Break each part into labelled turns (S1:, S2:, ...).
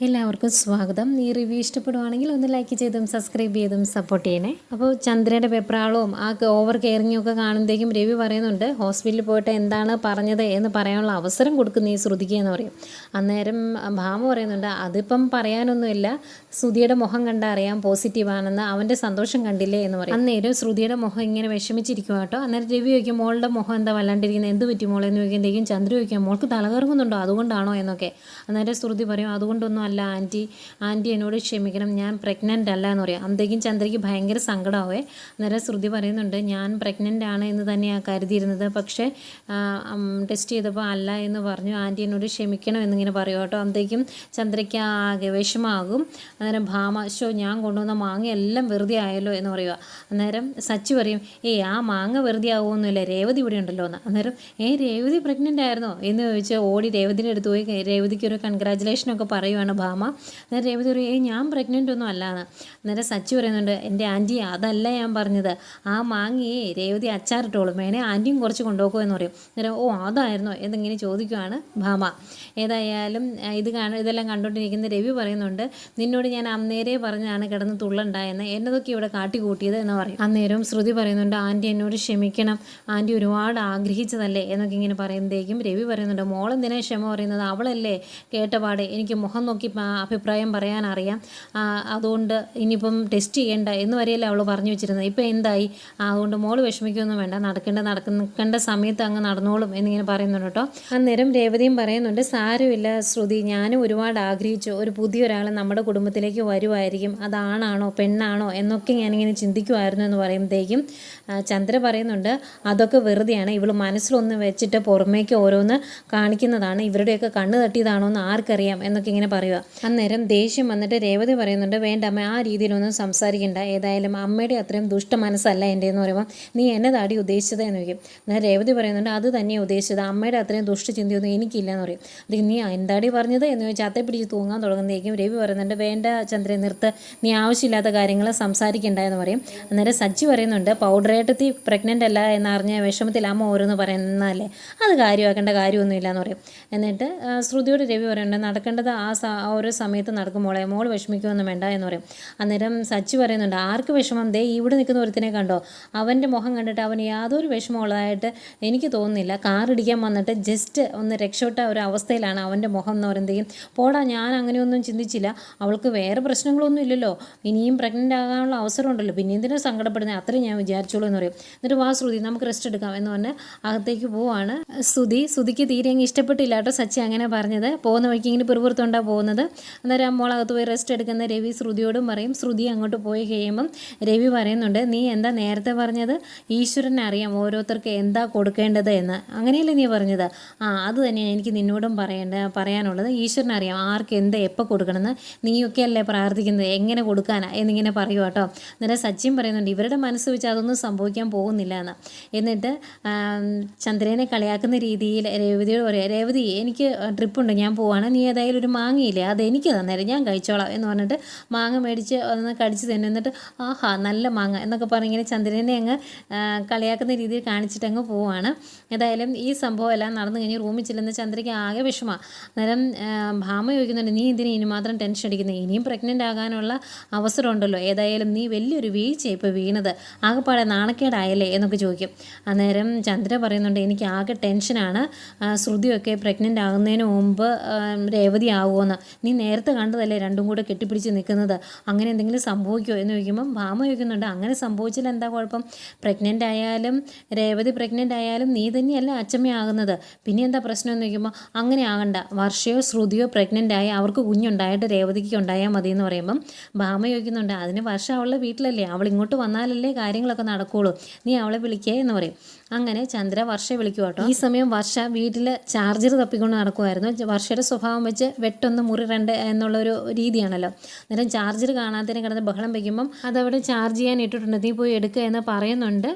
S1: എല്ലാവർക്കും സ്വാഗതം. ഈ റിവ്യൂ ഇഷ്ടപ്പെടുവാണെങ്കിൽ ഒന്ന് ലൈക്ക് ചെയ്തും സബ്സ്ക്രൈബ് ചെയ്തും സപ്പോർട്ട് ചെയ്യണേ. അപ്പോൾ ചന്ദ്രയുടെ വെപ്രാളവും ആ ഓവർ കെയറിങ്ങും ഒക്കെ കാണുമ്പോഴേക്കും രവി പറയുന്നുണ്ട് ഹോസ്പിറ്റലിൽ പോയിട്ട് എന്താണ് പറഞ്ഞത് എന്ന് പറയാനുള്ള അവസരം കൊടുക്കുന്ന ഈ ശ്രുതിക്ക് എന്ന് പറയും. അന്നേരം ഭാമ പറയുന്നുണ്ട് അതിപ്പം പറയാനൊന്നുമില്ല. ശ്രുതിയുടെ മുഖം കണ്ടാൽ അറിയാം പോസിറ്റീവാണെന്ന് അവന്റെ സന്തോഷം കണ്ടില്ലേ എന്ന് പറയും. അന്നേരം ശ്രുതിയുടെ മുഖം ഇങ്ങനെ വിഷമിച്ചിരിക്കും കേട്ടോ. അന്നേരം രവി ചോദിക്കും മോളുടെ മുഖം എന്താ വല്ലാണ്ടിരിക്കുന്നത് എന്ത് പറ്റി മോളെന്ന് ചോദിക്കുമ്പോഴേക്കും ചന്ദ്ര ചോദിക്കാം മോൾക്ക് തലകറങ്ങുന്നുണ്ടോ? അതുകൊണ്ടാണോ? എന്നൊക്കെ. അന്നേരം ശ്രുതി പറയും അതുകൊണ്ടൊന്നും അല്ല ആന്റി ആന്റി എന്നോട് ക്ഷമിക്കണം ഞാൻ പ്രഗ്നന്റ് അല്ല എന്ന് പറയാം. അന്തേക്കും ചന്ദ്രയ്ക്ക് ഭയങ്കര സങ്കടമാവേ അന്നേരം ശ്രുതി പറയുന്നുണ്ട് ഞാൻ പ്രഗ്നന്റ് ആണ് എന്ന് തന്നെയാണ് കരുതിയിരുന്നത്. പക്ഷേ ടെസ്റ്റ് ചെയ്തപ്പോൾ അല്ല എന്ന് പറഞ്ഞു. ആന്റി എന്നോട് ക്ഷമിക്കണം എന്നിങ്ങനെ പറയും കേട്ടോ. അന്തേക്കും ചന്ദ്രയ്ക്ക് ആകെ വിഷമാകും. അന്നേരം ഭാമ ഞാൻ കൊണ്ടുവന്ന മാങ്ങ എല്ലാം വെറുതെ ആയല്ലോ എന്ന് പറയുക. അന്നേരം സച്ചി പറയും ഏയ് ആ മാങ്ങ വെറുതെ ആവുമൊന്നുമില്ല രേവതി ഇവിടെ ഉണ്ടല്ലോ എന്ന്. അന്നേരം ഏ രേവതി പ്രഗ്നന്റ് ആയിരുന്നോ? എന്ന് ചോദിച്ച് ഓടി രേവതിന്റെ അടുത്ത് പോയി. രേവതിക്ക് ഒരു കൺഗ്രാജുലേഷനൊക്കെ പറയുവാണ്. ഭാമ. അന്നേരം രേവതി പറയും ഏ ഞാൻ പ്രഗ്നന്റ് ഒന്നും അല്ലാന്ന്. നേരെ സച്ചി പറയുന്നുണ്ട് എന്റെ ആന്റി അതല്ല ഞാൻ പറഞ്ഞത്. ആ മാങ്ങയെ രേവതി അച്ചാറിട്ടോളും. വേണേ ആന്റിയും കുറച്ച് കൊണ്ടുപോകുമോ എന്ന് പറയും. അന്നേരം ഓ അതായിരുന്നോ. എന്നിങ്ങനെ ചോദിക്കുവാണ് ഭാമ. ഏതായാലും ഇത് കാണ ഇതെല്ലാം കണ്ടുകൊണ്ടിരിക്കുന്ന രവി പറയുന്നുണ്ട് നിന്നോട് ഞാൻ അന്നേരെ പറഞ്ഞാണ് കിടന്ന് തുള്ളുണ്ടായെന്ന്. എന്നതൊക്കെ ഇവിടെ കാട്ടിക്കൂട്ടിയത് എന്ന് പറയും. അന്നേരവും ശ്രുതി പറയുന്നുണ്ട് ആന്റി എന്നോട് ക്ഷമിക്കണം. ആന്റി ഒരുപാട് ആഗ്രഹിച്ചതല്ലേ? എന്നൊക്കെ ഇങ്ങനെ പറയുമ്പോഴേക്കും രവി പറയുന്നുണ്ട് മോളെന്തിനാ ക്ഷമ പറയുന്നത്? അവളല്ലേ കേട്ടപാടെ. എനിക്ക് മുഖം നോക്കി പ- അഭിപ്രായം പറയാൻ അറിയാം അതുകൊണ്ട് ഇനിയിപ്പം ടെസ്റ്റ് ചെയ്യേണ്ട എന്ന് വരെയല്ലേ അവൾ പറഞ്ഞു വെച്ചിരുന്നത്. ഇപ്പം എന്തായി? അതുകൊണ്ട് മോൾ വിഷമിക്കൊന്നും വേണ്ട. നടക്കേണ്ട നടക്കേണ്ട സമയത്ത് അങ്ങ് നടന്നോളും എന്നിങ്ങനെ പറയുന്നുണ്ട് കേട്ടോ. അന്നേരം രേവതിയും പറയുന്നുണ്ട് സാരമില്ല ശ്രുതി. ഞാനും ഒരുപാട് ആഗ്രഹിച്ചു. ഒരു പുതിയൊരാൾ നമ്മുടെ കുടുംബത്തിലേക്ക് വരുമായിരിക്കും അതാണാണോ പെണ്ണാണോ എന്നൊക്കെ ഞാനിങ്ങനെ ചിന്തിക്കുമായിരുന്നു എന്ന് പറയുമ്പോഴത്തേക്കും ചന്ദ്ര പറയുന്നുണ്ട് അതൊക്കെ വെറുതെയാണ്. ഇവൾ മനസ്സിലൊന്ന് വെച്ചിട്ട് പുറമേക്ക് ഓരോന്ന് കാണിക്കുന്നതാണ്. ഇവരുടെയൊക്കെ കണ്ണ് തട്ടിയതാണോ എന്ന് ആർക്കറിയാം എന്നൊക്കെ ഇങ്ങനെ പറയുക അന്നേരം ദേഷ്യം വന്നിട്ട് രേവതി പറയുന്നുണ്ട് വേണ്ട അമ്മ ആ രീതിയിലൊന്നും സംസാരിക്കണ്ട. ഏതായാലും അമ്മയുടെ അത്രയും ദുഷ്ട മനസ്സല്ല എന്റെ എന്ന് പറയുമ്പോൾ നീ എന്നെ താടി ഉദ്ദേശിച്ചത്? എന്ന് ചോദിക്കും. എന്നാൽ രേവതി പറയുന്നുണ്ട് അത് തന്നെയാണ് ഉദ്ദേശിച്ചത്. അമ്മയുടെ അത്രയും ദുഷ്ടചിന്തയൊന്നും എനിക്കില്ല എന്ന് പറയും. അത് നീ എന്താടി പറഞ്ഞത്? എന്ന് ചോദിച്ചാൽ അത്തെ പിടിച്ച് തൂങ്ങാൻ തുടങ്ങുന്നതേക്കും രവി പറയുന്നുണ്ട് വേണ്ട ചന്ദ്രൻ നിർത്ത്. നീ ആവശ്യമില്ലാത്ത കാര്യങ്ങൾ സംസാരിക്കണ്ട എന്ന് പറയും. അന്നേരം സജ്ജി പറയുന്നുണ്ട് പൗഡറേട്ടത്തി പ്രഗ്നന്റ് അല്ല എന്നറിഞ്ഞ വിഷമത്തിൽ അമ്മ ഓരോന്ന് പറയുന്നതല്ലേ അത് കാര്യമാക്കേണ്ട കാര്യമൊന്നുമില്ല എന്ന് പറയും. എന്നിട്ട് ശ്രുതിയോട് രവി പറയുന്നുണ്ട് നടക്കേണ്ടത് ആ ആ ഒരു സമയത്ത് നടക്കും. മോളെ മോൾ വിഷമിക്കുമൊന്നും വേണ്ട എന്ന് പറയും. അന്നേരം സച്ചി പറയുന്നുണ്ട് ആർക്ക് വിഷമം? ദേ ഇവിടെ നിൽക്കുന്ന ഒരുത്തിനെ കണ്ടോ? അവന്റെ മുഖം കണ്ടിട്ട് അവൻ യാതൊരു വിഷമമുള്ളതായിട്ട് എനിക്ക് തോന്നുന്നില്ല. കാറിടിക്കാൻ വന്നിട്ട് ജസ്റ്റ് ഒന്ന് രക്ഷപ്പെട്ട ഒരു അവസ്ഥയിലാണ് അവന്റെ മുഖം എന്ന് പറയുന്നതെങ്കിലും പോടാ ഞാൻ അങ്ങനെയൊന്നും ചിന്തിച്ചില്ല. അവൾക്ക് വേറെ പ്രശ്നങ്ങളൊന്നും ഇല്ലല്ലോ. ഇനിയും പ്രഗ്നന്റ് ആകാനുള്ള അവസരം ഉണ്ടല്ലോ. പിന്നെ എന്തിനാ സങ്കടപ്പെടുന്നത് അത്രയും ഞാൻ വിചാരിച്ചോളൂ എന്ന് പറയും. എന്നിട്ട് വാ ശ്രുതി നമുക്ക് റെസ്റ്റ് എടുക്കാം എന്ന് പറഞ്ഞ് അകത്തേക്ക് പോവാണ്. ശ്രുതി ശ്രുതിക്ക് തീരെ അങ്ങ് ഇഷ്ടപ്പെട്ടില്ല കേട്ടോ സച്ചി അങ്ങനെ പറഞ്ഞത്. പോകുന്ന വഴിക്ക് ഇങ്ങനെ പിറുപുറത്തുണ്ടാണ് പോകുന്നത്. അന്നേരം മോൾ അകത്ത് പോയി റെസ്റ്റ് എടുക്കുന്ന രവി ശ്രുതിയോടും പറയും ശ്രുതി അങ്ങോട്ട് പോയി കഴിയുമ്പം രവി പറയുന്നുണ്ട് നീ എന്താ നേരത്തെ പറഞ്ഞത്? ഈശ്വരനെ അറിയാം ഓരോരുത്തർക്ക് എന്താ കൊടുക്കേണ്ടത് എന്ന്. അങ്ങനെയല്ലേ നീ പറഞ്ഞത്? ആ അത് തന്നെയാണ് എനിക്ക് നിന്നോടും പറയേണ്ട പറയാനുള്ളത്. ഈശ്വരനെ അറിയാം ആർക്ക് എന്ത് എപ്പോൾ കൊടുക്കണമെന്ന്. നീയൊക്കെ അല്ലേ പ്രാർത്ഥിക്കുന്നത്? എങ്ങനെ കൊടുക്കാനാ? എന്നിങ്ങനെ പറയൂ കേട്ടോ. അന്നേരം സച്ചിൻ പറയുന്നുണ്ട് ഇവരുടെ മനസ്സ് വെച്ച് അതൊന്നും സംഭവിക്കാൻ പോകുന്നില്ല എന്ന്. എന്നിട്ട് ചന്ദ്രനെ കളിയാക്കുന്ന രീതിയിൽ രേവതിയോട് പറയാം രേവതി എനിക്ക് ട്രിപ്പുണ്ട് ഞാൻ പോവാണ്. നീ ഏതായാലും ഒരു മാങ്ങയില്ലേ? അത് എനിക്ക് തന്നേരം ഞാൻ കഴിച്ചോളാം എന്ന് പറഞ്ഞിട്ട് മാങ്ങ മേടിച്ച് ഒന്ന് കടിച്ച് തന്നെ എന്നിട്ട് ആഹാ നല്ല മാങ്ങ എന്നൊക്കെ പറഞ്ഞിങ്ങനെ ചന്ദ്രനെ അങ്ങ് കളിയാക്കുന്ന രീതിയിൽ കാണിച്ചിട്ട് അങ്ങ് പോവാണ്. ഏതായാലും ഈ സംഭവം എല്ലാം നടന്നു കഴിഞ്ഞ് റൂമിൽ ചെല്ലുന്ന ചന്ദ്രയ്ക്ക് ആകെ വിഷമമാണ് അന്നേരം ഭാമ ചോദിക്കുന്നുണ്ട് നീ ഇതിന് ഇനി മാത്രം ടെൻഷൻ അടിക്കുന്നത് ഇനിയും പ്രഗ്നന്റ് ആകാനുള്ള അവസരമുണ്ടല്ലോ ഏതായാലും നീ വലിയൊരു വീഴ്ച ഇപ്പോൾ വീണത്. ആകെപ്പാടെ നാണക്കേടായല്ലേ? എന്നൊക്കെ ചോദിക്കും. അന്നേരം ചന്ദ്ര പറയുന്നുണ്ട് എനിക്ക് ആകെ ടെൻഷനാണ്. ശ്രുതിയൊക്കെ പ്രഗ്നന്റ് ആകുന്നതിന് മുമ്പ് രേവതി ആവുമോ ആവുമോയെന്ന് നീ നേരത്തെ കണ്ടതല്ലേ രണ്ടും കൂടെ കെട്ടിപ്പിടിച്ച് നിൽക്കുന്നത്? അങ്ങനെ എന്തെങ്കിലും സംഭവിക്കുമോ എന്ന് ചോദിക്കുമ്പം ഭാമ ചോദിക്കുന്നുണ്ട്. അങ്ങനെ സംഭവിച്ചാൽ എന്താ കുഴപ്പം? പ്രഗ്നന്റ് ആയാലും രേവതി പ്രഗ്നന്റ് ആയാലും നീ തന്നെയല്ല അച്ചമ്മയാകുന്നത് പിന്നെ എന്താ പ്രശ്നം എന്ന് ചോദിക്കുമ്പോൾ അങ്ങനെ ആകണ്ട. വർഷയോ ശ്രുതിയോ പ്രഗ്നന്റ് ആയി അവർക്ക് കുഞ്ഞുണ്ടായിട്ട് രേവതിക്ക് ഉണ്ടായാൽ മതി എന്ന് പറയുമ്പം ഭാമ ചോദിക്കുന്നുണ്ട്. അതിന് വർഷം അവളുടെ വീട്ടിലല്ലേ? അവൾ ഇങ്ങോട്ട് വന്നാലല്ലേ കാര്യങ്ങളൊക്കെ നടക്കുകയുള്ളൂ നീ അവളെ വിളിക്കേ എന്ന് പറയും. അങ്ങനെ ചന്ദ്ര വർഷ വിളിക്കുക കേട്ടോ. ഈ സമയം വർഷ വീട്ടിൽ ചാർജർ തപ്പിക്കൊണ്ട് നടക്കുമായിരുന്നു വർഷയുടെ സ്വഭാവം വെച്ച് വെട്ടൊന്ന് മുറി രണ്ട് എന്നുള്ളൊരു രീതിയാണല്ലോ. അന്നേരം ചാർജർ കാണാത്തതിനെ കിടന്ന് ബഹളം വയ്ക്കുമ്പം അതവിടെ ചാർജ് ചെയ്യാൻ ഇട്ടിട്ടുണ്ട്. നീ പോയി എടുക്കുക എന്ന് പറയുന്നുണ്ട്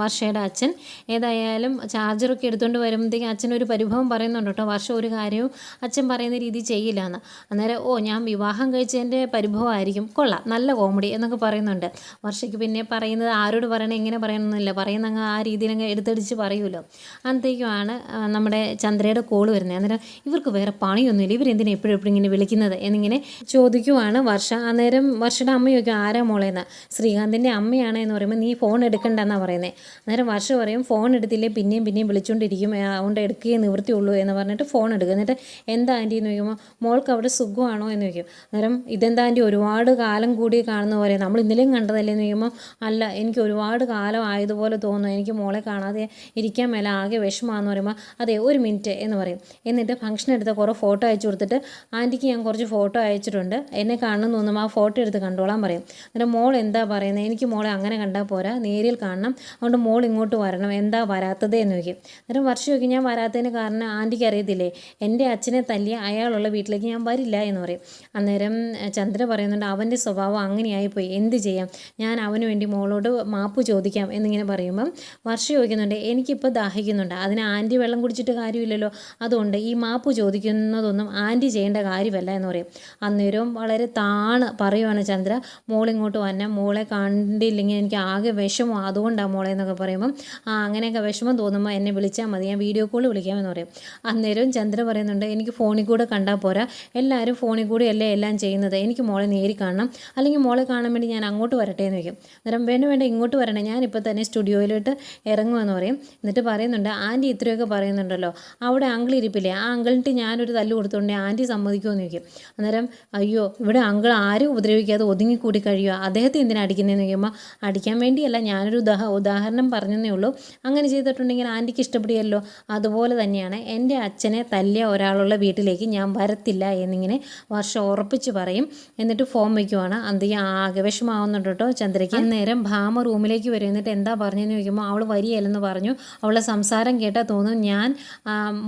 S1: വർഷയുടെ അച്ഛൻ. ഏതായാലും ചാർജറൊക്കെ എടുത്തുകൊണ്ട് വരുമ്പോഴത്തേക്കും അച്ഛൻ ഒരു പരിഭവം പറയുന്നുണ്ട് കേട്ടോ. വർഷം ഒരു കാര്യവും അച്ഛൻ പറയുന്ന രീതി ചെയ്യില്ല എന്ന് അന്നേരം ഓ ഞാൻ വിവാഹം കഴിച്ചതിന്റെ പരിഭവമായിരിക്കും. കൊള്ളാം. നല്ല കോമഡി എന്നൊക്കെ പറയുന്നുണ്ട്. വർഷയ്ക്ക് പിന്നെ പറയുന്നത് ആരോട് പറയണം എങ്ങനെ പറയണമെന്നില്ല. പറയുന്ന അങ്ങ് ആ രീതിയിൽ അങ്ങ് എടുത്തടിച്ച് പറയുമല്ലോ. അന്നത്തേക്കുമാണ് നമ്മുടെ ചന്ദ്രയുടെ കോൾ വരുന്നത്. അന്നേരം ഇവർക്ക് വേറെ പണിയൊന്നുമില്ല. ഇവരെന്തിനാ എപ്പോഴും എപ്പോഴും ഇങ്ങനെ വിളിക്കുന്നത് എന്നിങ്ങനെ ചോദിക്കുവാണ് വർഷ. അന്നേരം വർഷയുടെ അമ്മ ചോദിക്കും ആരാ മോളേന്ന് ശ്രീകാന്തിന്റെ അമ്മയാണ് എന്ന് പറയുമ്പോൾ നീ ഫോൺ എടുക്കണ്ടെന്നാണ് പറയുന്നത് അന്നേരം വർഷ പറയും ഫോൺ എടുത്തില്ലേ? പിന്നെയും പിന്നെയും വിളിച്ചുകൊണ്ടിരിക്കും ആ, അതുകൊണ്ട് എടുക്കുകയേ നിവൃത്തിയുള്ളൂ എന്ന് പറഞ്ഞിട്ട് ഫോൺ എടുക്കും. എന്നിട്ട് എന്താ ആന്റി എന്ന് ചോദിക്കുമ്പോൾ മോൾക്ക് അവിടെ സുഖമാണോ? എന്ന് ചോദിക്കും. അന്നേരം ഇതെന്താ ആന്റി ഒരുപാട് കാലം കൂടി കാണുന്ന പോലെ. നമ്മൾ ഇന്നലെയും കണ്ടതല്ലേ? എന്ന് ചോദിക്കുമ്പോൾ അല്ല എനിക്ക് ഒരുപാട് കാലം ആയതുപോലെ തോന്നുന്നു. എനിക്ക് മോളെ കാണാതെ ഇരിക്കാൻ മേലെ ആകെ വിഷമമാണെന്ന് പറയുമ്പോൾ അതെ ഒരു മിനിറ്റ് എന്ന് പറയും. എന്നിട്ട് ഫംഗ്ഷൻ എടുത്ത കുറേ ഫോട്ടോ അയച്ചു കൊടുത്തിട്ട് ആന്റിക്ക് ഞാൻ കുറച്ച് ഫോട്ടോ അയച്ചിട്ടുണ്ട്. എന്നെ കാണണം തോന്നുമ്പോൾ ആ ഫോട്ടോ എടുത്ത് കണ്ടോളാൻ പറയും. എന്നിട്ട് മോൾ എന്താ പറയുന്നത് എനിക്ക് മോളെ അങ്ങനെ കണ്ടാൽ പോരാ. നേരിൽ കാണണം. അതുകൊണ്ട് മോൾ ഇങ്ങോട്ട് വരണം. എന്താ വരാത്തത് എന്ന് ചോദിക്കും. അന്നേരം വർഷം ചോദിക്കും ഞാൻ വരാത്തതിന് കാരണം ആന്റിക്ക് അറിയത്തില്ലേ? എന്റെ അച്ഛനെ തല്ലിയ അയാളുള്ള വീട്ടിലേക്ക് ഞാൻ വരില്ല എന്ന് പറയും. അന്നേരം ചന്ദ്ര പറയുന്നുണ്ട് അവന്റെ സ്വഭാവം അങ്ങനെയായിപ്പോയി. എന്ത് ചെയ്യാം? ഞാൻ അവന് വേണ്ടി മോളോട് മാപ്പ് ചോദിക്കാം എന്നിങ്ങനെ പറയുമ്പം വർഷ ചോദിക്കുന്നുണ്ട് എനിക്കിപ്പോൾ ദാഹിക്കുന്നുണ്ട്. അതിന് ആന്റി വെള്ളം കുടിച്ചിട്ട് കാര്യമില്ലല്ലോ. അതുകൊണ്ട് ഈ മാപ്പ് ചോദിക്കുന്നതൊന്നും ആന്റി ചെയ്യേണ്ട കാര്യമല്ല എന്ന് പറയും. അന്നേരവും വളരെ താണ് പറയുവാണ് ചന്ദ്ര. മോളിങ്ങോട്ട് വന്നെ. മോളെ കണ്ടില്ലെങ്കിൽ എനിക്ക് ആകെ വിഷമം. അതുകൊണ്ടാണ് മോളെ എന്നൊക്കെ പറയുമ്പം ആ അങ്ങനെയൊക്കെ വിഷമം തോന്നുമ്പോൾ എന്നെ വിളിച്ചാൽ മതി. ഞാൻ വീഡിയോ കോൾ വിളിക്കാമെന്ന് പറയും. അന്നേരവും ചന്ദ്ര പറയുന്നുണ്ട് എനിക്ക് ഫോണിൽ കൂടെ കണ്ടാൽ പോരാ. എല്ലാവരും ഫോണിൽ കൂടെ അല്ലേ എല്ലാം ചെയ്യുന്നത്? എനിക്ക് മോളെ നേരി കാണണം. അല്ലെങ്കിൽ മോളെ കാണാൻ വേണ്ടി ഞാൻ അങ്ങോട്ട് വരട്ടെ എന്ന് വയ്ക്കും അന്നേരം വേണ്ട വേണ്ട ഇങ്ങോട്ട് വരണേ. ഞാനിപ്പോൾ തന്നെ സ്റ്റുഡിയോയിലോട്ട് ഇറങ്ങുമെന്ന് പറയും. എന്നിട്ട് പറയുന്നുണ്ട് ആന്റി ഇത്രയൊക്കെ പറയുന്നുണ്ടല്ലോ. അവിടെ അങ്കിൾ ഇരിപ്പില്ലേ? ആ അങ്കിളിട്ട് ഞാനൊരു തല്ല് കൊടുത്തോണ്ടേ ആന്റി സമ്മതിക്കുമോ എന്ന് ചോദിക്കും. അന്നേരം അയ്യോ ഇവിടെ അങ്കിൾ ആരും ഉപദ്രവിക്കാതെ ഒതുങ്ങിക്കൂടി കഴിയുക. അദ്ദേഹത്തെ എന്തിനാ അടിക്കുന്നതെന്ന് ചോദിക്കുമ്പോൾ അടിക്കാൻ വേണ്ടിയല്ല. ഞാനൊരു ഉദാഹ ഉദാഹരണം പറഞ്ഞതേ ഉള്ളൂ. അങ്ങനെ ചെയ്തിട്ടുണ്ടെങ്കിൽ ആന്റിക്ക് ഇഷ്ടപ്പെടുകയല്ലോ? അതുപോലെ തന്നെയാണ് എന്റെ അച്ഛനെ തല്ലിയ ഒരാളുള്ള വീട്ടിലേക്ക് ഞാൻ വരത്തില്ല എന്നിങ്ങനെ വർഷം ഉറപ്പിച്ച് പറയും. എന്നിട്ട് ഫോം വയ്ക്കുവാണ് അന്തിക്ക് ആകെ വിഷമാവുന്നുണ്ട് കേട്ടോ ചന്ദ്രയ്ക്ക്. അന്നേരം ഭാമ റൂമിലേക്ക് വരും. എന്നിട്ട് എന്താ പറഞ്ഞതെന്ന് ചോദിക്കുമ്പോൾ അവൾ വരികയല്ലെന്ന് പറഞ്ഞു. അവളെ സംസാരം കേട്ടാൽ തോന്നും. ഞാൻ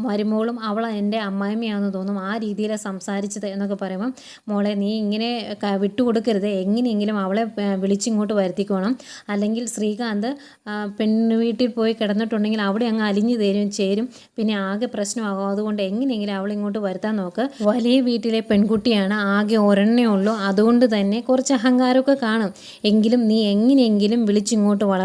S1: മരുമോളും അവൾ എന്റെ അമ്മായിമ്മയാണെന്ന് തോന്നും. ആ രീതിയിലാണ് സംസാരിച്ചത് എന്നൊക്കെ പറയുമ്പം മോളെ നീ ഇങ്ങനെ വിട്ടുകൊടുക്കരുത്. എങ്ങനെയെങ്കിലും അവളെ വിളിച്ചിങ്ങോട്ട് വരുത്തിക്കോണം. അല്ലെങ്കിൽ ശ്രീകാന്ത് പെണ്ണ് വീട്ടിൽ പോയി കിടന്നിട്ടുണ്ടെങ്കിൽ അവിടെ അങ്ങ് അലിഞ്ഞു തരും ചേരും. പിന്നെ ആകെ പ്രശ്നമാകും. അതുകൊണ്ട് എങ്ങനെയെങ്കിലും അവൾ ഇങ്ങോട്ട് വരുത്താൻ നോക്ക്. വലിയ വീട്ടിലെ പെൺകുട്ടിയാണ്. ആകെ ഒരെണ്ണേ ഉള്ളൂ. അതുകൊണ്ട് തന്നെ കുറച്ച് അഹങ്കാരമൊക്കെ കാണും. എങ്കിലും നീ എങ്ങനെയെങ്കിലും വിളിച്ചിങ്ങോട്ട് വള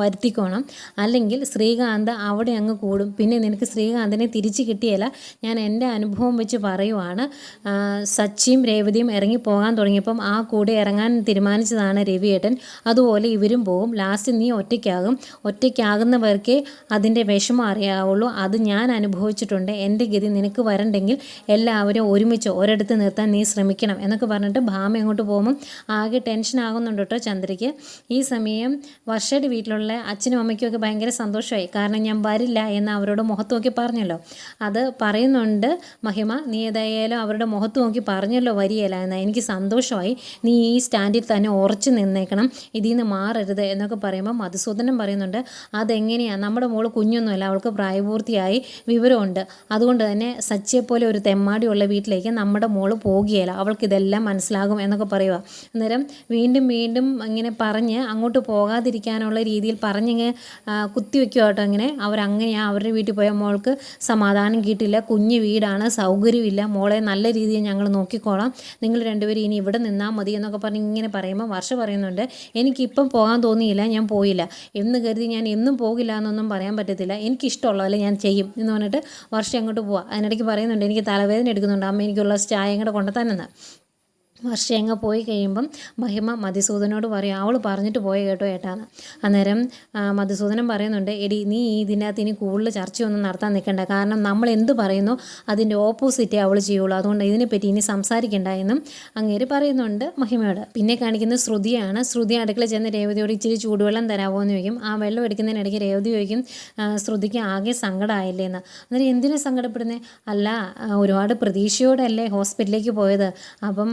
S1: വരുത്തിക്കോണം. അല്ലെങ്കിൽ ശ്രീകാന്ത് അവിടെ അങ്ങ് കൂടും. പിന്നെ നിനക്ക് ശ്രീകാന്തിനെ തിരിച്ചു കിട്ടിയല്ല. ഞാൻ എന്റെ അനുഭവം വെച്ച് പറയുവാണ്. ആ, സച്ചിയും രേവതിയും ഇറങ്ങി പോകാൻ തുടങ്ങിയപ്പം ആ കൂടെ ഇറങ്ങാൻ തീരുമാനിച്ചതാണ് രവിയേട്ടൻ. അതുപോലെ ഇവരും പോകും ലാസ്റ്റ് നീ ഒറ്റയ്ക്കാകും. ഒറ്റയ്ക്കാകുന്നവർക്കേ അതിന്റെ വിഷമം അറിയാവുള്ളൂ. അത് ഞാൻ അനുഭവിച്ചിട്ടുണ്ട്. എന്റെ ഗതി നിനക്ക് വരണ്ടെങ്കിൽ എല്ലാവരും ഒരുമിച്ച് ഒരിടത്ത് നിർത്താൻ നീ ശ്രമിക്കണം എന്നൊക്കെ പറഞ്ഞിട്ട് ഭാമ അങ്ങോട്ട് പോകുമ്പം ആകെ ടെൻഷൻ ആകുന്നുണ്ട് കേട്ടോ ചന്ദ്രയ്ക്ക് ഈ സമയം വർഷയുടെ വീട്ടിലുള്ള അച്ഛനും അമ്മയ്ക്കും ഒക്കെ ഭയങ്കര സന്തോഷമായി. കാരണം ഞാൻ വരില്ല എന്ന് അവരോട് മുഖത്ത് നോക്കി പറഞ്ഞല്ലോ. അത് പറയുന്നുണ്ട് മഹിമ. നീ ഏതായാലും അവരുടെ മുഖത്ത് നോക്കി പറഞ്ഞല്ലോ വരികയില്ല എന്ന് എനിക്ക് സന്തോഷമായി. നീ ഈ സ്റ്റാൻഡിൽ തന്നെ ഉറച്ചു നിന്നേക്കണം. ഇതിൽ നിന്ന് മാറരുത് എന്നൊക്കെ പറയുമ്പോൾ മധുസൂദനം പറയുന്നുണ്ട് അതെങ്ങനെയാണ് നമ്മുടെ മോൾ കുഞ്ഞൊന്നുമല്ല അവൾക്ക് പ്രായപൂർത്തിയായി വിവരമുണ്ട്. അതുകൊണ്ട് തന്നെ സച്ചിയെപ്പോലെ ഒരു തെമ്മാടിയുള്ള വീട്ടിലേക്ക് നമ്മുടെ മോൾ പോകുകയില്ല. അവൾക്കിതെല്ലാം മനസ്സിലാകും എന്നൊക്കെ പറയുക അന്നേരം വീണ്ടും വീണ്ടും ഇങ്ങനെ പറഞ്ഞ് അങ്ങോട്ട് പോകാതിരിക്കാനുള്ള രീതിയിൽ പറഞ്ഞിങ്ങനെ കുത്തിവെക്കുക കേട്ടോ ഇങ്ങനെ. അവരങ്ങനെയാണ് അവരുടെ വീട്ടിൽ പോയ മോൾക്ക് സമാധാനം കിട്ടില്ല. കുഞ്ഞു വീടാണ് സൗകര്യമില്ല. മോളെ നല്ല രീതിയിൽ ഞങ്ങൾ നോക്കിക്കോളാം. നിങ്ങൾ രണ്ടുപേരും ഇനി ഇവിടെ നിന്നാൽ മതി എന്നൊക്കെ പറഞ്ഞ് ഇങ്ങനെ പറയുമ്പോൾ വർഷ പറയുന്നുണ്ട്. എനിക്കിപ്പം പോകാൻ തോന്നിയില്ല ഞാൻ പോയില്ല. എന്ന് കരുതി ഞാൻ എന്നും പോകില്ല എന്നൊന്നും പറയാൻ പറ്റത്തില്ല. എനിക്കിഷ്ടമുള്ളതല്ല ഞാൻ ചെയ്യും എന്ന് പറഞ്ഞിട്ട് വർഷം അങ്ങോട്ട് പോവാം. അതിനിടയ്ക്ക് പറയുന്നുണ്ട് എനിക്ക് തലവേദന എടുക്കുന്നുണ്ട്. അമ്മ എനിക്കുള്ള ചായ കൂടെ കൊണ്ടുതന്നെന്ന് വർഷം പോയി കഴിയുമ്പം മഹിമ മധുസൂദനോട് പറയും അവൾ പറഞ്ഞിട്ട് പോയ കേട്ടോ ഏട്ടാന്ന്. അന്നേരം മധുസൂദനൻ പറയുന്നുണ്ട് എടി നീ ഇതിനകത്ത് ഇനി കൂടുതൽ ചർച്ചയൊന്നും നടത്താൻ നിൽക്കണ്ട. കാരണം നമ്മൾ എന്ത് പറയുന്നു അതിന്റെ ഓപ്പോസിറ്റേ അവൾ ചെയ്യുള്ളൂ. അതുകൊണ്ട് ഇതിനെപ്പറ്റി ഇനി സംസാരിക്കണ്ട എന്നും അങ്ങേര് പറയുന്നുണ്ട് മഹിമയോട്. പിന്നെ കാണിക്കുന്നത് ശ്രുതിയാണ്. ശ്രുതി അടുക്കള ചെന്ന് രേവതിയോട് ഇച്ചിരി ചൂടുവെള്ളം തരാമോ എന്ന് ചോദിക്കും. ആ വെള്ളം എടുക്കുന്നതിനിടയ്ക്ക് രേവതി ചോദിക്കും ശ്രുതിക്ക് ആകെ സങ്കടമായില്ലേ എന്ന്. അന്നേരം എന്തിനാണ് സങ്കടപ്പെടുന്നത് അല്ല ഒരുപാട് ഒരുപാട് പ്രതീക്ഷയോടല്ലേ ഹോസ്പിറ്റലിലേക്ക് പോയത്. അപ്പം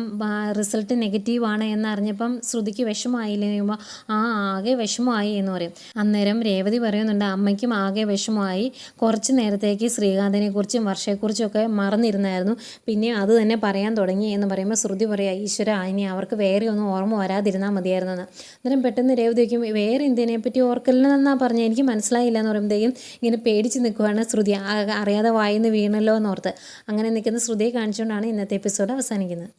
S1: റിസൾട്ട് നെഗറ്റീവ് ആണ് എന്നറിഞ്ഞപ്പം ശ്രുതിക്ക് വിഷമമായില്ലേ പറയുമ്പോൾ ആ ആകെ വിഷമമായി എന്ന് പറയും. അന്നേരം രേവതി പറയുന്നുണ്ട് അമ്മയ്ക്കും ആകെ വിഷമമായി. കുറച്ച് നേരത്തേക്ക് ശ്രീകാന്തിനെ കുറിച്ചും വർഷയെക്കുറിച്ചും ഒക്കെ മറന്നിരുന്നായിരുന്നു. പിന്നെ അത് തന്നെ പറയാൻ തുടങ്ങി എന്ന് പറയുമ്പോൾ ശ്രുതി പറയാ ഈശ്വര ഇനി അവർക്ക് വേറെ ഒന്നും ഓർമ്മ വരാതിരുന്നാൽ മതിയായിരുന്നു എന്ന് അന്നേരം പെട്ടെന്ന് രേവതി വയ്ക്കും വേറെ എന്തിനെ പറ്റി ഓർക്കല്ലെന്നാണ് പറഞ്ഞത് എനിക്ക് മനസ്സിലായില്ല എന്ന് പറയുമ്പോഴത്തേക്കും ഇങ്ങനെ പേടിച്ച് നിൽക്കുവാണ് ശ്രുതി അറിയാതെ വായിന്ന് വീണല്ലോ എന്നോർത്ത്. അങ്ങനെ നിൽക്കുന്ന ശ്രുതിയെ കാണിച്ചുകൊണ്ടാണ് ഇന്നത്തെ എപ്പിസോഡ് അവസാനിക്കുന്നത്.